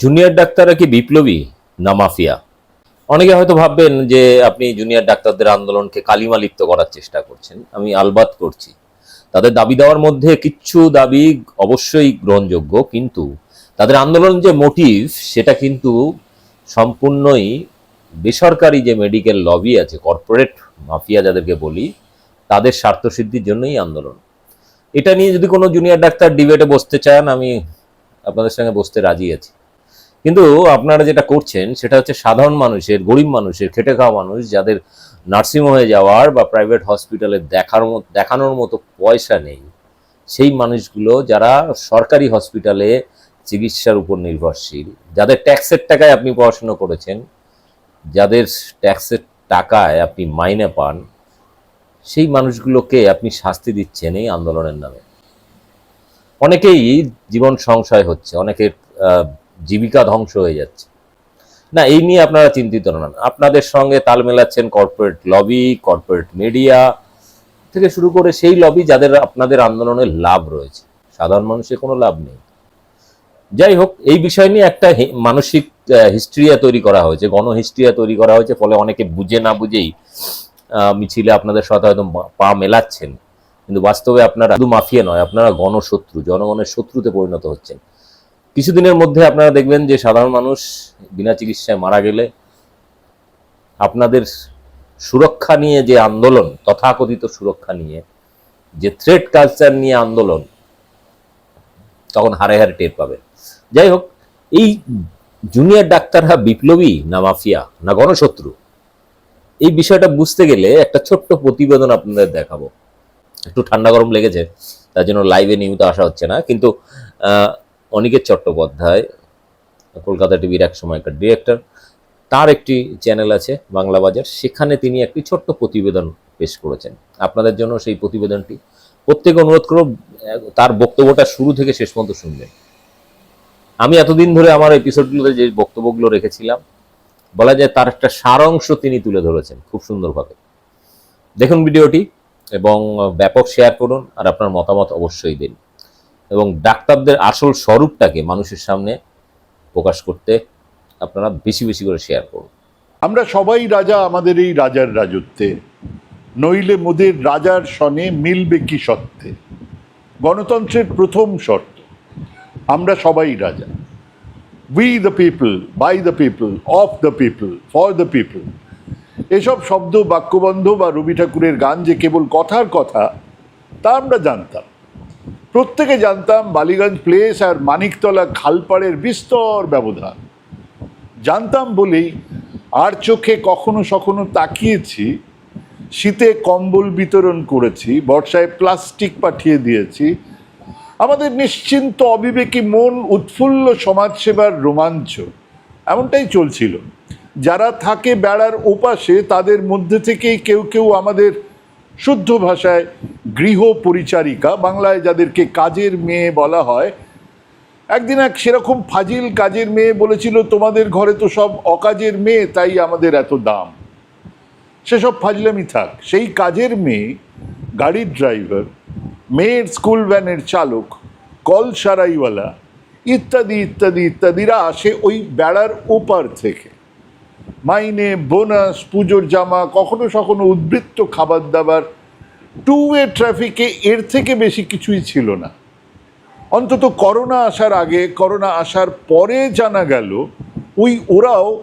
Junior ডাক্তাররা কি বিপ্লবী না মাফিয়া? অনেকে হয়তো ভাববেন যে আপনি জুনিয়র ডাক্তারদের আন্দোলনকে কালিমা লিপ্ত করার চেষ্টা করছেন। আমি আলবাত করছি। তাদের দাবি দেওয়ার মধ্যে কিচ্ছু দাবি অবশ্যই গ্রহণযোগ্য, কিন্তু তাদের আন্দোলন যে মোটিভ সেটা কিন্তু সম্পূর্ণই বেসরকারি যে মেডিকেল লবি আছে কর্পোরেট মাফিয়া যাদেরকে বলি, তাদের স্বার্থসিদ্ধির জন্যই আন্দোলন। এটা নিয়ে যদি কোনো জুনিয়র ডাক্তার ডিবেটে বসতে চান, আমি আপনাদের সঙ্গে বসতে রাজি আছি। কিন্তু আপনারা যেটা করছেন, সেটা হচ্ছে সাধারণ মানুষের, গরিব মানুষের, খেটে খাওয়া মানুষ যাদের নার্সিংহোমে যাওয়ার বা প্রাইভেট হসপিটালে দেখার মতো, দেখানোর মতো পয়সা নেই, সেই মানুষগুলো যারা সরকারি হসপিটালে চিকিৎসার উপর নির্ভরশীল, যাদের ট্যাক্সের টাকায় আপনি পড়াশুনো করেছেন, যাদের ট্যাক্সের টাকায় আপনি মাইনে পান, সেই মানুষগুলোকে আপনি শাস্তি দিচ্ছেন এই আন্দোলনের নামে। অনেকেই জীবন সংশয় হচ্ছে, অনেকের জীবিকা ধ্বংস হয়ে যাচ্ছে। না, এই নিয়ে আপনারা চিন্তিত নন আপনাদের সঙ্গে তাল মেলাচ্ছেন কর্পোরেট লবি কর্পোরেট মিডিয়া থেকে শুরু করে সেই লবি যাদের আপনাদের আন্দোলনের লাভ রয়েছে। সাধারণ মানুষের কোনো লাভ নেই। যাই হোক, এই বিষয় নিয়ে একটা মানসিক হিস্ট্রিয়া তৈরি করা হয়েছে, গণ হিস্ট্রিয়া তৈরি করা হয়েছে, ফলে অনেকে বুঝে না বুঝেই মিছিলে আপনাদের সাথে হয়তো পা মেলাচ্ছেন। কিন্তু বাস্তবে আপনারা শুধু মাফিয়া নয়, আপনারা গণশত্রু, জনগণের শত্রুতে পরিণত হচ্ছেন। কিছুদিনের মধ্যে আপনারা দেখবেন যে সাধারণ মানুষ বিনা চিকিৎসায় মারা গেলে আপনাদের সুরক্ষা নিয়ে যে আন্দোলন, তথাকথিত সুরক্ষা নিয়ে, যে থ্রেড কালচার নিয়ে আন্দোলন, তখন হারে হারে টের পাবেন। যাই হোক, এই জুনিয়র ডাক্তাররা বিপ্লবী না মাফিয়া না গণশত্রু, এই বিষয়টা বুঝতে গেলে একটা ছোট্ট প্রতিবেদন আপনাদের দেখাবো। একটু ঠান্ডা গরম লেগেছে, তার জন্য লাইভে নিয়মিত আসা হচ্ছে না, কিন্তু অনিকেত চট্টোপাধ্যায়, কলকাতা টিভির এক সময়কার ডিরেক্টর, তার একটি চ্যানেল আছে বাংলা বাজার। সেখানে তিনি একটি ছোট্ট প্রতিবেদন পেশ করেছেন। আপনাদের জন্য সেই প্রতিবেদনটি প্রত্যেক অনুরোধ করব, তার বক্তব্যটা শুরু থেকে শেষ পর্যন্ত শুনবেন। আমি এতদিন ধরে আমার এপিসোডগুলোতে যে বক্তব্যগুলো রেখেছিলাম, বলা যায় তার একটা সারাংশ তিনি তুলে ধরেছেন খুব সুন্দরভাবে। দেখুন ভিডিওটি এবং ব্যাপক শেয়ার করুন আর আপনার মতামত অবশ্যই দিন। এবং ডাক্তারদের আসল স্বরূপটাকে মানুষের সামনে প্রকাশ করতে আপনারা বেশি বেশি করে শেয়ার করুন। আমরা সবাই রাজা, আমাদের এই রাজার রাজত্বে। নইলে মোদের রাজার সনে মিলবে কি সত্ত্বে গণতন্ত্রের প্রথম শর্ত, আমরা সবাই রাজা। We the people by the people of the people for the people এসব শব্দ, বাক্যবন্ধ বা রবি ঠাকুরের গান যে কেবল কথার কথা, তা আমরা জানতাম। প্রত্যেকে জানতাম বালিগঞ্জ প্লেস আর মানিকতলা খালপাড়ের বিস্তর ব্যবধান। জানতাম বলেই আর চোখে কখনো সখনো তাকিয়েছি, শীতে কম্বল বিতরণ করেছি, বর্ষায় প্লাস্টিক পাঠিয়ে দিয়েছি। আমাদের নিশ্চিন্ত অবিবেকী মন উৎফুল্ল সমাজসেবার রোমাঞ্চ, এমনটাই চলছিল। যারা থাকে বেড়ার ওপাশে, তাদের মধ্যে থেকেই কেউ কেউ আমাদের শুদ্ধ ভাষায় গৃহ পরিচারিকা বাংলায় যাদেরকে কাজের মেয়ে বলা হয়। একদিন এক সেরকম ফাজিল কাজের মেয়ে বলেছিল, তোমাদের ঘরে তো সব অকাজের মেয়ে, তাই আমাদের এত দাম। সেসব ফাজলামি থাক, সেই কাজের মেয়ে গাড়ির ড্রাইভার, মেয়ের স্কুল ভ্যানের চালক কল সারাইওয়ালা ইত্যাদি ইত্যাদি, ইত্যাদিরা আসে ওই বেড়ার ওপার থেকে। মাইনে, বোনাস, পুজোর জামা, কখনো সখনো উদ্বৃত্ত খাবার দাবার। টু ওয়ে ট্রাফিকে এর থেকে বেশি কিছুই ছিল না। অন্তত করোনা আসার আগে, করোনা আসার পরে জানা গেল, ওই ওরাও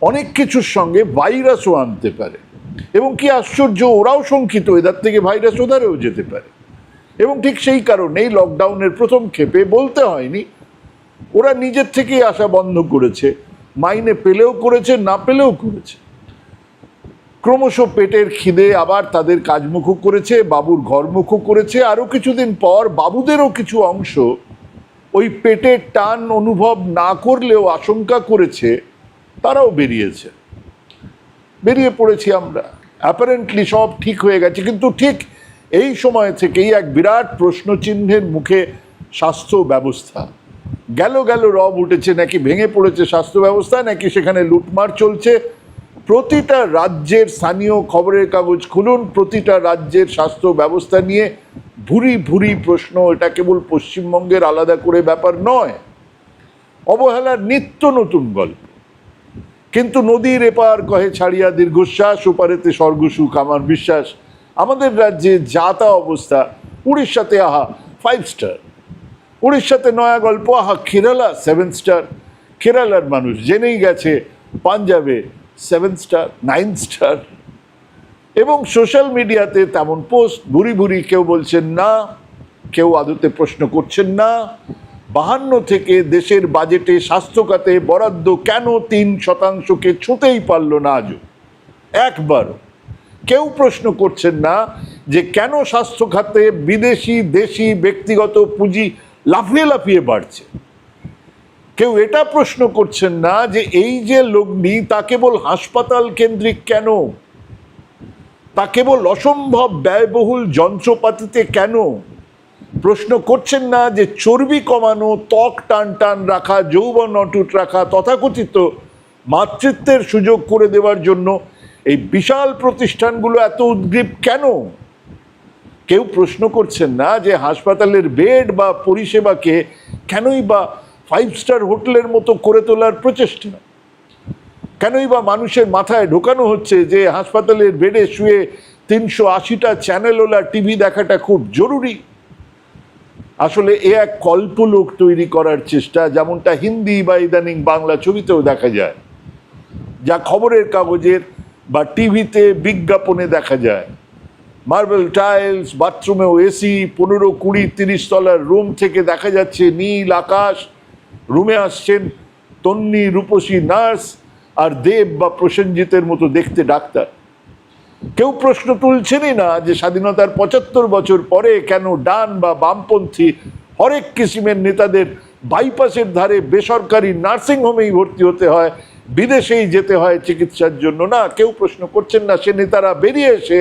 অনেক কিছুর সঙ্গে ভাইরাসও আনতে পারে। এবং কি আশ্চর্য, ওরাও শঙ্কিত, এদের থেকে ভাইরাস ওধারেও যেতে পারে। এবং ঠিক সেই কারণেই লকডাউনের প্রথম ক্ষেপে বলতে হয়নি, ওরা নিজের থেকেই আসা বন্ধ করেছে। মাইনে পেলেও করেছে, না পেলেও করেছে। ক্রমশ পেটের খিদে আবার তাদের কাজমুখ করেছে, বাবুর ঘরমুখ করেছে। আরও কিছুদিন পর বাবুদেরও কিছু অংশ ওই পেটের টান অনুভব না করলেও আশঙ্কা করেছে, তারাও বেরিয়েছে। বেরিয়ে পড়েছি আমরা। অ্যাপারেন্টলি সব ঠিক হয়ে গেছে, কিন্তু ঠিক এই সময় থেকেই এক বিরাট প্রশ্নচিহ্নের মুখে স্বাস্থ্য ব্যবস্থা। গেল গেল রব উঠেছে, নাকি ভেঙে পড়েছে স্বাস্থ্য ব্যবস্থা, নাকি সেখানে লুটমার চলছে? প্রতিটা রাজ্যের স্থানীয় খবরের কাগজ খুলুন, প্রতিটা রাজ্যের স্বাস্থ্য ব্যবস্থা নিয়ে ভুরি ভুরি প্রশ্ন। এটা কেবল পশ্চিমবঙ্গের আলাদা করে ব্যাপার নয়, অবহেলার নিত্য নতুন গল্প। কিন্তু নদীর এপার কহে ছাড়িয়া দীর্ঘশ্বাস, ওপারেতে স্বর্গসুখ আমার বিশ্বাস। আমাদের রাজ্যে যা তা অবস্থা, উড়িষ্যাতে আহা ফাইভ স্টার উড়িষ্যাতে নয়া গল্প, আহা, কেরালা সেভেন স্টার কেরালার মানুষ জেনেই গেছে, পাঞ্জাবে সেভেন স্টার নাইন স্টার এবং সোশ্যাল মিডিয়াতে তেমন পোস্ট ভুরি ভুরি, কেউ বলছেন না, কেউ আদতে প্রশ্ন করছেন না। বাহান্ন থেকে দেশের বাজেটে স্বাস্থ্য খাতে বরাদ্দ কেন তিন শতাংশকে ছুঁতেই পারল না আজও? একবারও। কেউ প্রশ্ন করছেন না যে কেন স্বাস্থ্য খাতে বিদেশি, দেশি, ব্যক্তিগত পুঁজি লাফিয়ে লাফিয়ে বাড়ছে। কেউ এটা প্রশ্ন করছেন না যে এই যে লগ্নি, তা কেবল হাসপাতাল কেন্দ্রিক কেন? তা কেবল অসম্ভব ব্যয়বহুল যন্ত্রপাতিতে কেন? প্রশ্ন করছেন না যে চর্বি কমানো, ত্বক টান টান রাখা, যৌবন অটুট রাখা, তথাকথিত মাতৃত্বের সুযোগ করে দেওয়ার জন্য এই বিশাল প্রতিষ্ঠানগুলো এত উদ্গ্রীব কেন? কেউ প্রশ্ন করছেন না যে হাসপাতালের বেড বা পরিষেবাকে কেনই বা ফাইভ স্টার হোটেলের মতো করে তোলার প্রচেষ্টা? কেনই বা মানুষের মাথায় ঢোকানো হচ্ছে যে হাসপাতালের বেডে শুয়ে তিনশো আশিটা চ্যানেলওয়ালা টিভি দেখাটা খুব জরুরি? আসলে এ এক কল্পলোক তৈরি করার চেষ্টা, যেমনটা হিন্দি বা ইদানিং বাংলা ছবিতেও দেখা যায়। যা খবরের কাগজের বা টিভিতে বিজ্ঞাপনে দেখা যায়। মার্বেল টাইলস বাথরুমেও এসি পনেরো কুড়ি তিরিশ তলার রুম থেকে দেখা যাচ্ছে নীল আকাশ। রুমে আসছেন তন্নি, রূপসী নার্স আর দেব বা প্রসেনজিতের মতো দেখতে ডাক্তার। কেউ প্রশ্ন তুলছেনই না যে স্বাধীনতার পঁচাত্তর বছর পরে কেন ডান বা বামপন্থী হরেক কিসিমের নেতাদের বাইপাসের ধারে বেসরকারি নার্সিংহোমেই ভর্তি হতে হয়, বিদেশেই যেতে হয় চিকিৎসার জন্য। না, কেউ প্রশ্ন করছেন না, সে নেতারা বেরিয়ে এসে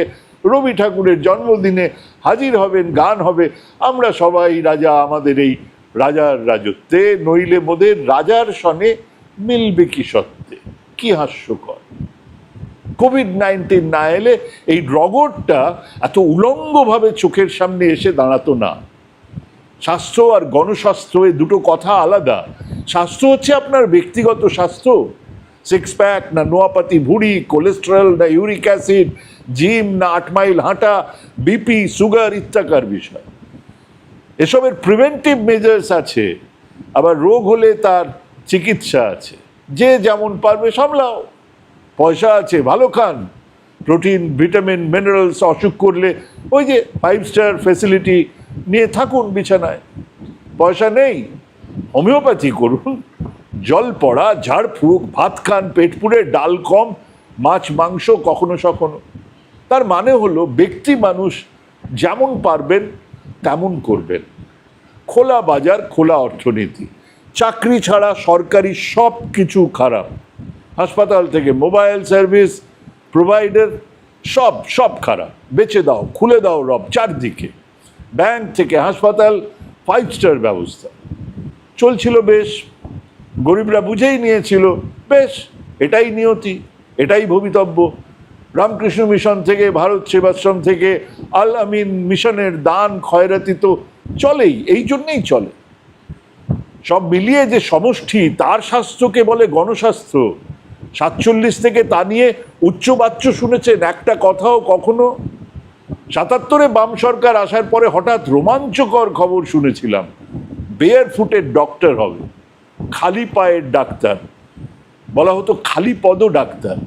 রবি ঠাকুরের জন্মদিনে হাজির হবেন, গান হবে। আমরা সবাই রাজা, আমাদের এই রাজার রাজত্বে, নইলে মোদের রাজার সনে মিলবে কি সত্ত্বে কি হাস্যকর। কোভিড নাইন্টিন না এলে এই রগরটা এত উলঙ্গভাবে চোখের সামনে এসে দাঁড়াতো না। স্বাস্থ্য আর গণস্বাস্থ্য এই দুটো কথা আলাদা। স্বাস্থ্য হচ্ছে আপনার ব্যক্তিগত স্বাস্থ্য। সিক্স প্যাক না নোয়াপাতি ভুঁড়ি কোলেস্টেরল না ইউরিক অ্যাসিড জিম না আট মাইল হাঁটা, বিপি, সুগার ইত্যাকার বিষয়। এসবের প্রিভেন্টিভ মেজার্স আছে, আবার রোগ হলে তার চিকিৎসা আছে। যে যেমন পারবে সামলাও। পয়সা আছে, ভালো খান। প্রোটিন, ভিটামিন মিনারেলস অসুখ করলে ওই যে ফাইভ স্টার ফেসিলিটি নিয়ে থাকুন বিছানায়। পয়সা নেই হোমিওপ্যাথি করুন। জল পড়া ঝাড় ভাত খান, পেট পুড়ে, ডাল কম, মাছ, মাংস কখনো সখনো তার মানে হলো ব্যক্তি মানুষ যেমন পারবেন, তেমন করবেন। খোলা বাজার, খোলা অর্থনীতি। চাকরি ছাড়া সরকারি সব কিছু খারাপ। হাসপাতাল থেকে মোবাইল সার্ভিস, প্রোভাইডার, সব সব খারাপ। বেচে দাও, খুলে দাও রব চারদিকে। ব্যাংক থেকে হাসপাতাল ফাইভ স্টার ব্যবস্থা। চলছিল বেশ, গরিবরা বুঝেই নিয়েছিল, বেশ, এটাই নিয়তি, এটাই ভবিতব্য। রামকৃষ্ণ মিশন থেকে, ভারত সেবাশ্রম থেকে, আল আমিন মিশনের দান খয়রাতি তো চলেই, এই জন্যেই চলে। সব মিলিয়ে যে সমষ্টি, তার স্বাস্থ্যকে বলে গণস্বাস্থ্য। সাতচল্লিশ থেকে তা নিয়ে উচ্চবাচ্য শুনেছেন একটা কথাও কখনো? সাতাত্তরে বাম সরকার আসার পরে হঠাৎ রোমাঞ্চকর খবর শুনেছিলাম। বেয়ার ফুটের ডক্টর হবে, খালি পায়ের ডাক্তার। বলা হতো খালি পদ ডাক্তার।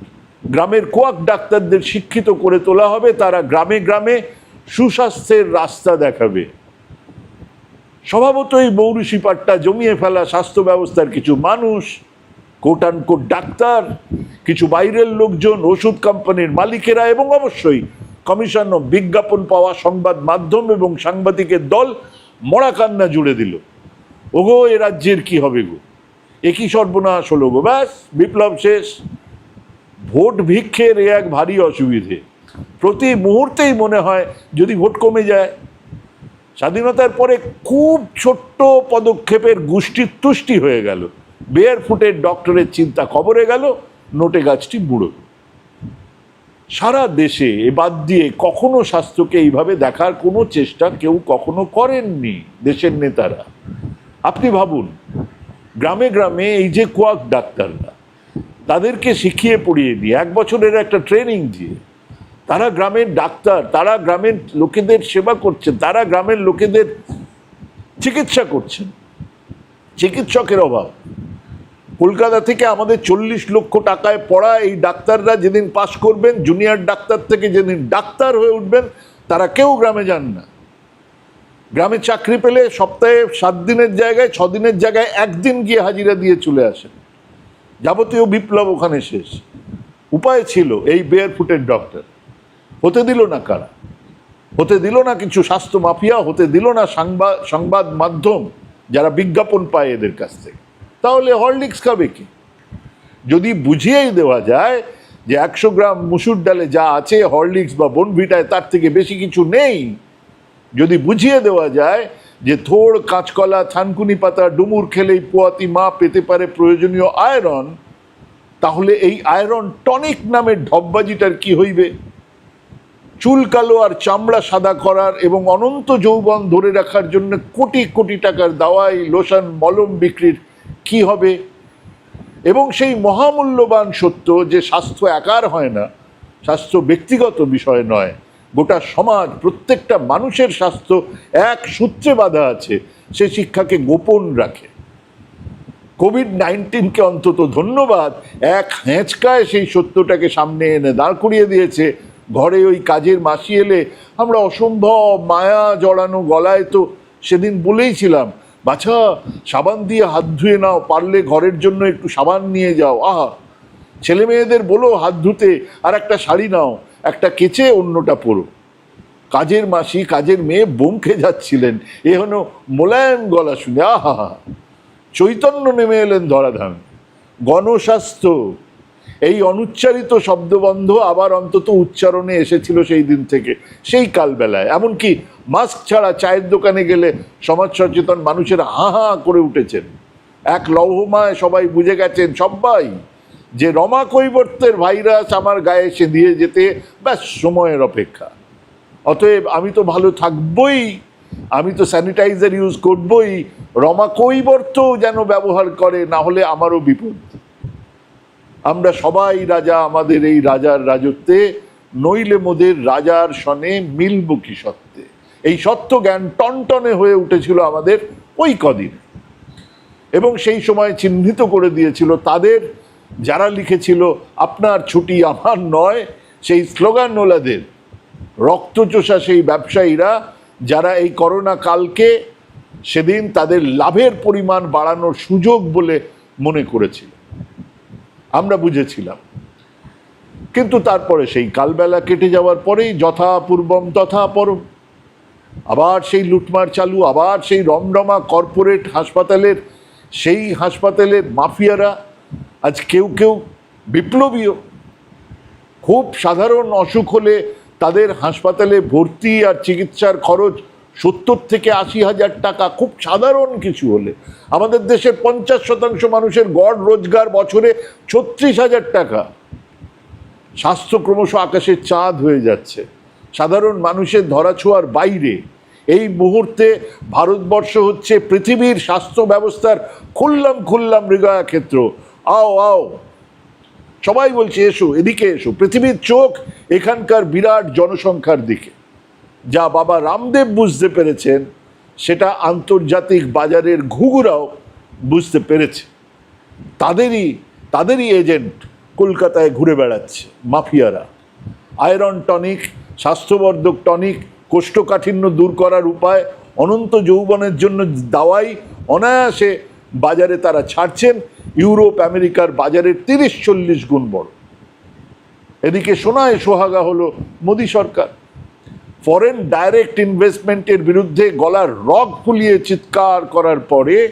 গ্রামের কোয়াক ডাক্তারদের শিক্ষিত করে তোলা হবে, তারা গ্রামে গ্রামে সুস্বাস্থ্যের রাস্তা দেখাবে। স্বভাবতই মৌরুষি পাট্টা জমিয়ে ফেলা স্বাস্থ্য ব্যবস্থার কিছু মানুষ কোট কোট ডাক্তার, কিছু বাইরের লোকজন, ওষুধ কোম্পানির মালিকেরা এবং অবশ্যই কমিশন ও বিজ্ঞাপন পাওয়া সংবাদ মাধ্যম এবং সাংবাদিকের দল মরা কান্না জুড়ে দিল। ওগো, এ রাজ্যের কি হবে গো? একই সর্বনাশ হলো গো? ব্যাস, বিপ্লব শেষ। ভোট ভিক্ষের এ এক ভারী অসুবিধে। প্রতি মুহূর্তেই মনে হয় যদি ভোট কমে যায়, স্বাধীনতার পরে খুব ছোট্ট পদক্ষেপের গোষ্ঠী তুষ্টি হয়ে গেল। বেয়ার ফুটের ডক্টরের চিন্তা খবরে গেল, নোটে গাছটি বুড়ো সারা দেশে এ বাদ দিয়ে কখনো স্বাস্থ্যকে এইভাবে দেখার কোনো চেষ্টা কেউ কখনো করেননি দেশের নেতারা। আপনি ভাবুন, গ্রামে গ্রামে এই যে কোয়াক ডাক্তাররা তাদেরকে শিখিয়ে পড়িয়ে দিয়ে, এক বছরের একটা ট্রেনিং দিয়ে, তারা গ্রামের ডাক্তার, তারা গ্রামের লোকেদের সেবা করছেন তারা গ্রামের লোকেদের চিকিৎসা করছেন চিকিৎসকের অভাব। কলকাতা থেকে আমাদের চল্লিশ লক্ষ টাকায় পড়া এই ডাক্তাররা যেদিন পাশ করবেন জুনিয়র ডাক্তার থেকে যেদিন ডাক্তার হয়ে উঠবেন, তারা কেউ গ্রামে যান না। গ্রামে চাকরি পেলে সপ্তাহে সাত দিনের জায়গায় ছদিনের জায়গায় একদিন গিয়ে হাজিরা দিয়ে চলে আসেন। যাবতীয় বিপ্লব ওখানে শেষ। উপায় ছিল এই বেয়ার ফুটের ডক্টর হতে দিল না কারা? হতে দিল না কিছু স্বাস্থ্য মাফিয়া, হতে দিল না সংবাদ সংবাদ মাধ্যম যারা বিজ্ঞাপন পায় এদের কাছ থেকে। তাহলে হরলিক্স খাবে কি? যদি বুঝিয়েই দেওয়া যায় যে একশো গ্রাম মুসুর ডালে যা আছে হরলিক্স বা বনভিটায় তার থেকে বেশি কিছু নেই, যদি বুঝিয়ে দেওয়া যায় যে থোড় কাঁচকলা, থানকুনি পাতা, ডুমুর খেলেই পোয়াতি মা পেতে পারে প্রয়োজনীয় আয়রন, তাহলে এই আয়রন টনিক নামের ঢপবাজিটার কি হইবে? চুল কালো আর চামড়া সাদা করার এবং অনন্ত যৌবন ধরে রাখার জন্য কোটি কোটি টাকার দাওয়াই লোশন, মলম বিক্রির কি হবে? এবং সেই মহামূল্যবান সত্য যে স্বাস্থ্য একার হয় না, স্বাস্থ্য ব্যক্তিগত বিষয় নয় গোটা সমাজ, প্রত্যেকটা মানুষের স্বাস্থ্য এক সূত্রে বাধা আছে। সে শিক্ষাকে গোপন রাখে। কোভিড নাইন্টিনকে অন্তত ধন্যবাদ, এক হেঁচকায় সেই সত্যটাকে সামনে এনে দাঁড় করিয়ে দিয়েছে। ঘরে ওই কাজের মাসি এলে আমরা অসম্ভব মায়া জড়ানো গলায় তো সেদিন বলেইছিলাম বাছা, সাবান দিয়ে হাত ধুয়ে নাও, পারলে ঘরের জন্য একটু সাবান নিয়ে যাও। আহা ছেলে মেয়েদের বলো হাত ধুতে আর একটা শাড়ি নাও। একটা কেচে অন্যটা পরো কাজের মাসি, কাজের মেয়ে বমকে যাচ্ছিলেন। এ হলো মোলায়েম গলা শুনে, আহা! চৈতন্য নেমে এলেন ধরাধাম। গণস্বাস্থ্য। এই অনুচ্চারিত শব্দবন্ধ আবার অন্তত উচ্চারণে এসেছিল সেই দিন থেকে, সেই কালবেলায়। এমনকি মাস্ক ছাড়া চায়ের দোকানে গেলে সমাজ সচেতন মানুষের হা হা করে উঠেছেন। এক লৌহমায় সবাই বুঝে গেছেন সবাই যে রমা কৈবর্তের ভাইরাস আমার গায়ে এসে দিয়ে যেতে ব্যাস, সময়ের অপেক্ষা। অতএব আমি তো ভালো থাকবই, আমি তো স্যানিটাইজার ইউজ করবই, রমা কৈবর্ত যেন ব্যবহার করে, না হলে আমারও বিপদ। আমরা সবাই রাজা, আমাদের এই রাজার রাজত্বে, নইলে মোদের রাজার সনে মিলব কি সত্ত্বে এই সত্য জ্ঞান টনটনে হয়ে উঠেছিল আমাদের ওই কদিন। এবং সেই সময় চিহ্নিত করে দিয়েছিল তাদের যারা লিখেছিল, আপনার ছুটি আমার নয়, সেই স্লোগান নোলাদের রক্তচোষা সেই ব্যবসায়ীরা, যারা এই করোনা কালকে সেদিন তাদের লাভের পরিমাণ বাড়ানোর সুযোগ বলে মনে করেছিল। আমরা বুঝেছিলাম। কিন্তু তারপরে সেই কালবেলা কেটে যাওয়ার পরেই যথা পূর্বম তথা পরম। আবার সেই লুটমার চালু, আবার সেই রমরমা কর্পোরেট হাসপাতালের সেই হাসপাতালের মাফিয়ারা আজ কেউ কেউ বিপ্লবীও। খুব সাধারণ অসুখ হলে তাদের হাসপাতালে ভর্তি আর চিকিৎসার খরচ সত্তর থেকে আশি হাজার টাকা, খুব সাধারণ কিছু হলে। আমাদের দেশের পঞ্চাশ শতাংশ মানুষের গড় রোজগার বছরে ছত্রিশ হাজার টাকা। স্বাস্থ্য ক্রমশ আকাশের চাঁদ হয়ে যাচ্ছে। সাধারণ মানুষের ধরাছোঁয়ার বাইরে। এই মুহূর্তে ভারতবর্ষ হচ্ছে পৃথিবীর স্বাস্থ্য ব্যবস্থার খুললাম খুললাম হৃদয়া ক্ষেত্র আও আও। সবাই বলছে, এসো, এদিকে এসো। পৃথিবীর চোখ এখানকার বিরাট জনসংখ্যার দিকে। যা বাবা রামদেব বুঝতে পেরেছেন, সেটা আন্তর্জাতিক বাজারের ঘুঘুরাও বুঝতে পেরেছে। তাদেরই তাদেরই এজেন্ট কলকাতায় ঘুরে বেড়াচ্ছে, মাফিয়ারা। আয়রন টনিক, স্বাস্থ্যবর্ধক টনিক, কোষ্ঠকাঠিন্য দূর করার উপায়, অনন্ত যৌবনের জন্য দাওয়াই অনায়াসে বাজারে তারা ছাড়ছেন। ইউরোপ, আমেরিকার বাজারের তিরিশ, চল্লিশ গুণ বড়। এদিকে সোনায় সোহাগা হলো মোদী সরকার। ফরেন ডাইরেক্ট ইনভেস্টমেন্টের বিরুদ্ধে গলার রগ ফুলিয়ে চিৎকার করার পরে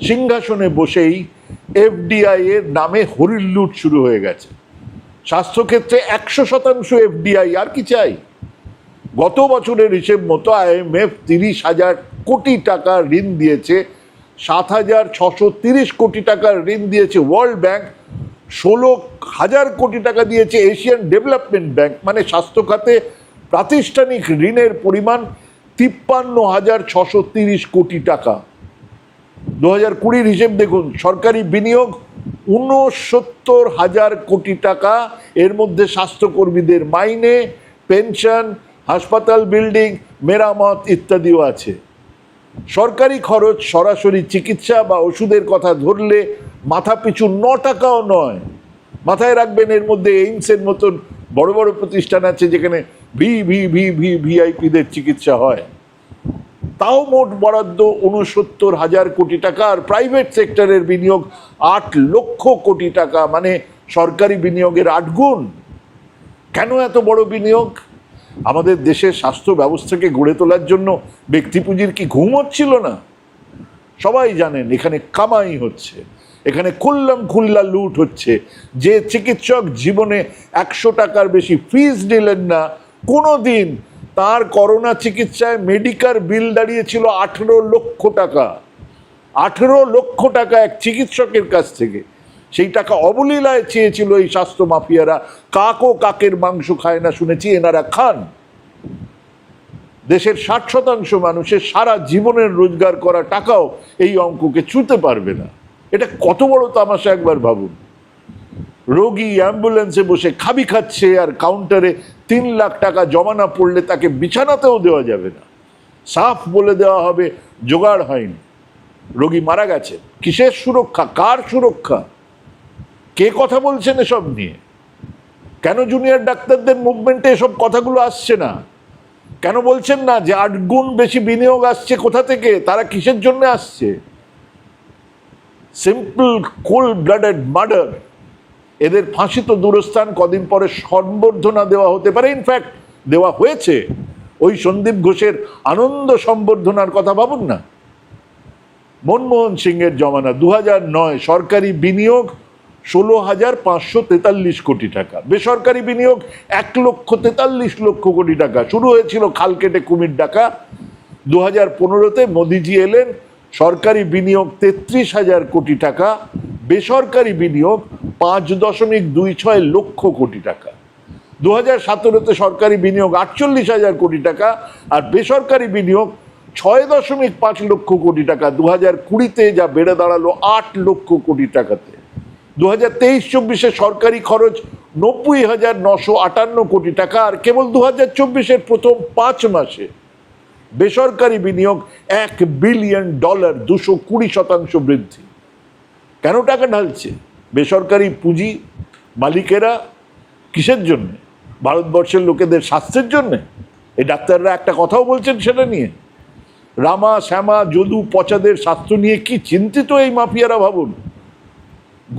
সিংহাসনে বসেই এফডিআই এর নামে হরিল্লুট শুরু হয়ে গেছে। স্বাস্থ্যক্ষেত্রে একশো শতাংশ এফডিআই আর কি চাই? গত বছরের হিসেব মতো আইএমএফ তিরিশ হাজার কোটি টাকা ঋণ দিয়েছে সাত হাজার ছশো তিরিশ কোটি টাকার ঋণ দিয়েছে ওয়ার্ল্ড ব্যাংক ষোলো হাজার কোটি টাকা দিয়েছে এশিয়ান ডেভেলপমেন্ট ব্যাংক মানে স্বাস্থ্য খাতে প্রাতিষ্ঠানিক ঋণের পরিমাণ তিপ্পান্ন হাজার ছশো তিরিশ কোটি টাকা। দু হাজার কুড়ির হিসেব দেখুন, সরকারি বিনিয়োগ উনসত্তর হাজার কোটি টাকা, এর মধ্যে স্বাস্থ্যকর্মীদের মাইনে, পেনশন, হাসপাতাল বিল্ডিং, মেরামত ইত্যাদিও আছে। সরকারি খরচ সরাসরি চিকিৎসা বা ওষুধের কথা ধরলে মাথা পিছু ন টাকাও নয়। মাথায় রাখবেন এর মধ্যে এইমসের মতন বড় বড় প্রতিষ্ঠান আছে যেখানে ভি ভি ভি ভি, ভিআইপিদের চিকিৎসা হয়। তাও মোট বরাদ্দ উনসত্তর হাজার কোটি টাকা আর প্রাইভেট সেক্টরের বিনিয়োগ আট লক্ষ কোটি টাকা। মানে সরকারি বিনিয়োগের আট গুণ। কেন এত বড় বিনিয়োগ? আমাদের দেশের স্বাস্থ্য ব্যবস্থাকে গড়ে তোলার জন্য ব্যক্তি পুঁজির কি ঘুম হচ্ছিল না? সবাই জানেন, এখানে কামাই হচ্ছে, এখানে খুললাম খুল্লা লুট হচ্ছে। যে চিকিৎসক জীবনে একশো টাকার বেশি ফিস নিলেন না কোনো দিন তার করোনা চিকিৎসায় মেডিকার বিল দাঁড়িয়েছিল আঠেরো লক্ষ টাকা। আঠেরো লক্ষ টাকা এক চিকিৎসকের কাছ থেকে। সেই টাকা অবলীলায় চেয়েছিল এই স্বাস্থ্য মাফিয়ারা। কাকও কাকের মাংস খায় না শুনেছি, এনারা খান। দেশের ষাট শতাংশ মানুষের সারা জীবনের রোজগার করা টাকাও এই অঙ্ককে ছুঁতে পারবে না। এটা কত বড় তামাশা একবার ভাবুন। রোগী অ্যাম্বুলেন্সে বসে খাবি খাচ্ছে আর কাউন্টারে তিন লাখ টাকা জমা না পড়লে তাকে বিছানাতেও দেওয়া যাবে না। সাফ বলে দেওয়া হবে, জোগাড় হয়নি। রোগী মারা গেছে। কিসের সুরক্ষা? কার সুরক্ষা? কে কথা বলছেন এসব নিয়ে? কেন জুনিয়র ডাক্তারদের মুভমেন্টে এসব কথাগুলো আসছে না? কেন বলছেন না যে আট গুণ বেশি বিনিয়োগ আসছে কোথা থেকে? তারা কিসের জন্য আসছে? সিম্পল কোল ব্লাডেড মার্ডার এদের ফাঁসি তো দূরস্থান, কদিন পরে সম্বর্ধনা দেওয়া হতে পারে। ইনফ্যাক্ট দেওয়া হয়েছে। ওই সন্দীপ ঘোষের আনন্দ সম্বর্ধনার কথা ভাবুন না। মনমোহন সিংয়ের জমানা দু নয়, সরকারি বিনিয়োগ ষোলো হাজার পাঁচশো তেতাল্লিশ কোটি টাকা। বেসরকারি বিনিয়োগ এক লক্ষ তেতাল্লিশ লক্ষ কোটি টাকা। শুরু হয়েছিল খাল কেটে কুমির ডাকা। দু হাজার পনেরোতে মোদিজি এলেন। সরকারি বিনিয়োগ তেত্রিশ হাজার কোটি টাকা। বেসরকারি বিনিয়োগ পাঁচ দশমিক দুই ছয় লক্ষ কোটি টাকা। দু হাজার সতেরোতে সরকারি বিনিয়োগ আটচল্লিশ হাজার কোটি টাকা আর বেসরকারি বিনিয়োগ ছয় দশমিক পাঁচ লক্ষ কোটি টাকা। দু হাজার কুড়িতে যা বেড়ে দাঁড়াল আট লক্ষ কোটি টাকাতে। দু হাজার তেইশ চব্বিশে সরকারি খরচ নব্বই হাজার নশো আটান্ন কোটি টাকা আর কেবল দু হাজার চব্বিশের প্রথম পাঁচ মাসে বেসরকারি বিনিয়োগ এক বিলিয়ন ডলার দুশো কুড়ি শতাংশ বৃদ্ধি। কেন টাকা ঢালছে? বেসরকারি পুঁজি মালিকেরা কিসের জন্য? ভারতবর্ষের লোকেদের স্বাস্থ্যের জন্যে? এই ডাক্তাররা একটা কথাও বলছেন সেটা নিয়ে। রামা, শ্যামা, যদু, পচাদের স্বাস্থ্য নিয়ে কি চিন্তিত এই মাফিয়ারা ভাবুন?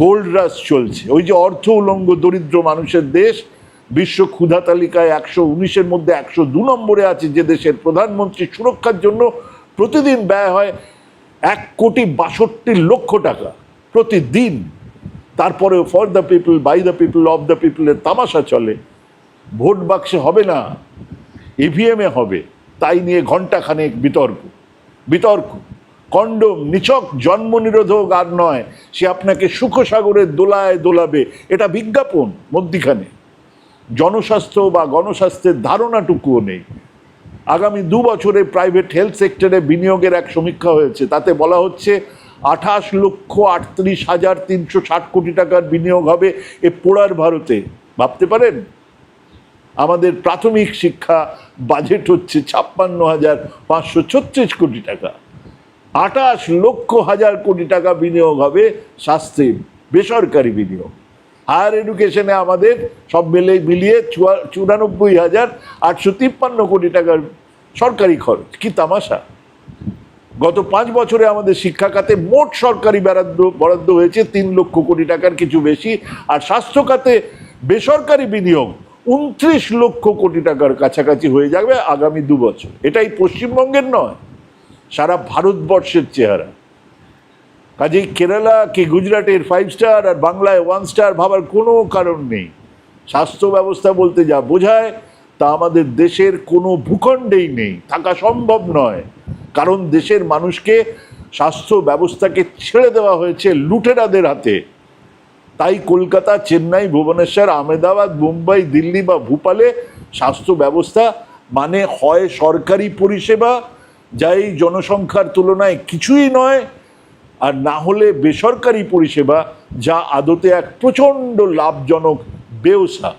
গোল্ড রাশ চলছে। ওই যে অর্থ উলঙ্গ দরিদ্র মানুষের দেশ, বিশ্ব ক্ষুধা তালিকায় একশো উনিশের মধ্যে একশো দু নম্বরে আছে যে দেশের প্রধানমন্ত্রী সুরক্ষার জন্য প্রতিদিন ব্যয় হয় এক কোটি বাষট্টি লক্ষ টাকা প্রতিদিন। তারপরে for the people by the people of the পিপলের তামাশা চলে। ভোট বাক্সে হবে না ইভিএমে হবে। তাই নিয়ে ঘণ্টাখানেক বিতর্ক। বিতর্ক। কন্ডম নিছক জন্ম নিরোধক আর নয়, সে আপনাকে সুখসাগরের দোলায় দোলাবে। এটা বিজ্ঞাপন মধ্যিখানে। জনস্বাস্থ্য বা গণস্বাস্থ্যের ধারণাটুকুও নেই। আগামী দু বছরে প্রাইভেট হেলথ সেক্টরে বিনিয়োগের এক সমীক্ষা হয়েছে। তাতে বলা হচ্ছে, আঠাশ লক্ষ আটত্রিশ হাজার তিনশো ষাট কোটি টাকার বিনিয়োগ হবে এ পোড়ার ভারতে। ভাবতে পারেন? আমাদের প্রাথমিক শিক্ষা বাজেট হচ্ছে ছাপ্পান্ন হাজার পাঁচশো ছত্রিশ কোটি টাকা। আঠাশ লক্ষ হাজার কোটি টাকা বিনিয়োগ হবে স্বাস্থ্যে বেসরকারি বিনিয়োগ। হায়ার এডুকেশনে আমাদের সব মিলে মিলিয়ে চুরানব্বই হাজার আটশো তিপ্পান্ন কোটি টাকার সরকারি খরচ। কি তামাশা? গত পাঁচ বছরে আমাদের শিক্ষা খাতে মোট সরকারি বরাদ্দ বরাদ্দ হয়েছে তিন লক্ষ কোটি টাকার কিছু বেশি, আর স্বাস্থ্য খাতে বেসরকারি বিনিয়োগ উনত্রিশ লক্ষ কোটি টাকার কাছাকাছি হয়ে যাবে আগামী দু বছর। এটাই পশ্চিমবঙ্গের নয় সারা ভারতবর্ষের চেহারা। কাজেই কেরালা কি গুজরাটের ফাইভ স্টার আর বাংলায় ওয়ান স্টার ভাবার কোনো কারণ নেই। স্বাস্থ্য ব্যবস্থা বলতে যা বোঝায়, তা আমাদের দেশের কোনো ভূখণ্ডেই নেই। থাকা সম্ভব নয়। কারণ দেশের মানুষকে স্বাস্থ্য ব্যবস্থাকে ছেড়ে দেওয়া হয়েছে লুটেরাদের হাতে। তাই কলকাতা, চেন্নাই, ভুবনেশ্বর, আহমেদাবাদ, মুম্বাই, দিল্লি বা ভূপালে স্বাস্থ্য ব্যবস্থা মানে হয় সরকারি পরিষেবা যা এই জনসংখ্যার তুলনায় কিছুই নয়, আর না হলে বেসরকারি পরিষেবা যা আদতে এক প্রচণ্ড লাভজনক বেওসা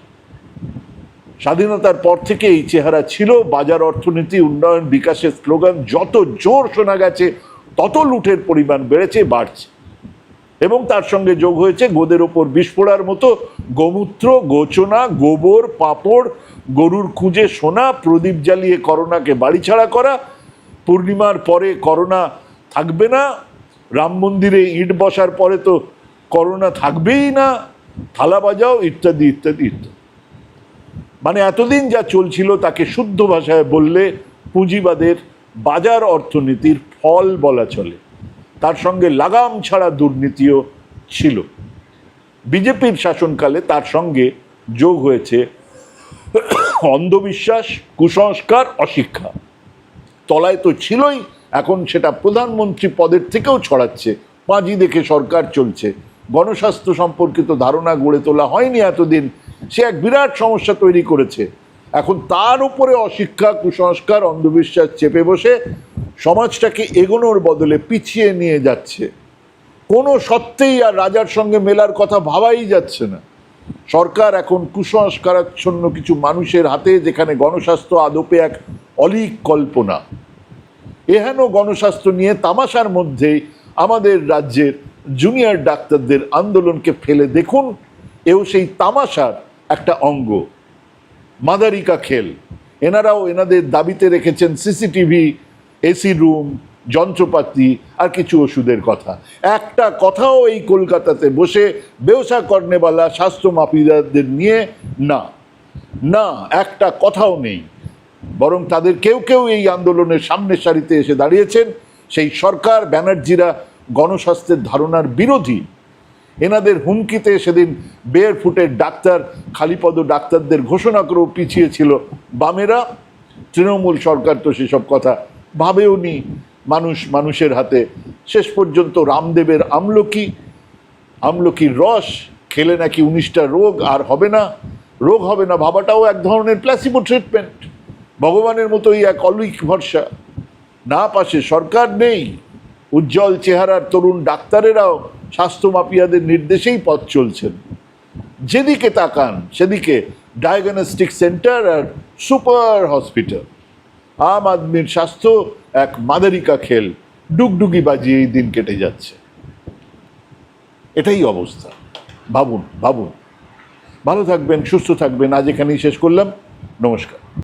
স্বাধীনতার পর থেকে এই চেহারা ছিল, বাজার অর্থনীতি, উন্নয়ন বিকাশের স্লোগান যত জোর শোনা গেছে, তত লুটের পরিমাণ বেড়েছে, বাড়ছে। এবং তার সঙ্গে যোগ হয়েছে গোদের ওপর বিস্ফোড়ার মতো গোমূত্র, গোচনা, গোবর, পাপড়, গরুর খুঁজে সোনা প্রদীপ জ্বালিয়ে করোনাকে বাড়ি ছাড়া করা পূর্ণিমার পরে করোনা থাকবে না, রাম মন্দিরে ইট বসার পরে তো করোনা থাকবেই না, থালা বাজাও ইত্যাদি ইত্যাদি ইত্যাদি। মানে এতদিন যা চলছিল তাকে শুদ্ধ ভাষায় বললে পুঁজিবাদের বাজার অর্থনীতির ফল বলা চলে। তার সঙ্গে লাগাম ছাড়া দুর্নীতিও ছিল। বিজেপির শাসনকালে তার সঙ্গে যোগ হয়েছে অন্ধবিশ্বাস, কুসংস্কার, অশিক্ষা। তলায় তো ছিলই, এখন সেটা প্রধানমন্ত্রী পদের থেকেও ছড়াচ্ছে। পাঁজি দেখে সরকার চলছে। গণস্বাস্থ্য সম্পর্কিত ধারণা গড়ে তোলা হয়নি এতদিন। সে এক বিরাট সমস্যা তৈরি করেছে। এখন তার উপরে অশিক্ষা, কুসংস্কার, অন্ধবিশ্বাস চেপে বসে সমাজটাকে এগোনোর বদলে পিছিয়ে নিয়ে যাচ্ছে। কোনো সত্ত্বেই আর রাজার সঙ্গে মেলার কথা ভাবাই যাচ্ছে না। সরকার এখন কুসংস্কারাচ্ছন্ন কিছু মানুষের হাতে, যেখানে গণস্বাস্থ্য আদপে এক অলিক কল্পনা এহেন গণস্বাস্থ্য নিয়ে তামাশার মধ্যেই আমাদের রাজ্যের জুনিয়র ডাক্তারদের আন্দোলনকে ফেলে দেখুন, এও সেই তামাশার একটা অঙ্গ। মাদারিকা খেল। এনারাও এনাদের দাবিতে রেখেছেন সিসিটিভি, এসি রুম, যন্ত্রপাতি আর কিছু ওষুধের কথা। একটা কথাও এই কলকাতাতে বসে বেউসা কর্নেবালা স্বাস্থ্য মাপিদারদের নিয়ে না। না, একটা কথাও নেই। বরং তাদের কেউ কেউ এই আন্দোলনের সামনের সারিতে এসে দাঁড়িয়েছেন। সেই সরকার, ব্যানার্জিরা গণস্বাস্থ্যের ধারণার বিরোধী। এনাদের হুমকিতে সেদিন বেয়ার ফুটের ডাক্তার, খালিপদ ডাক্তারদের ঘোষণা করেও পিছিয়েছিল বামেরা। তৃণমূল সরকার তো সেসব কথা ভাবেও নি। মানুষ মানুষের হাতে। শেষ পর্যন্ত রামদেবের আমলকি। আমলকির রস, খেলে নাকি উনিশটা রোগ, আর হবে না। রোগ হবে না ভাবাটাও এক ধরনের প্ল্যাসিবো ট্রিটমেন্ট ভগবানের মতোই এক অলৌকিক ভরসা। না পাশে সরকার নেই। উজ্জ্বল চেহারার তরুণ ডাক্তারেরাও স্বাস্থ্য মাফিয়াদের নির্দেশেই পথ চলছেন। যেদিকে তাকান, সেদিকে ডায়াগনস্টিক সেন্টার আর সুপার হসপিটাল আম আদমির স্বাস্থ্য এক মাদারিকা খেল, ডুগডুগি বাজিয়ে এই দিন কেটে যাচ্ছে। এটাই অবস্থা। ভাবুন ভাবুন। ভালো থাকবেন, সুস্থ থাকবেন। আজ এখানেই শেষ করলাম। নমস্কার।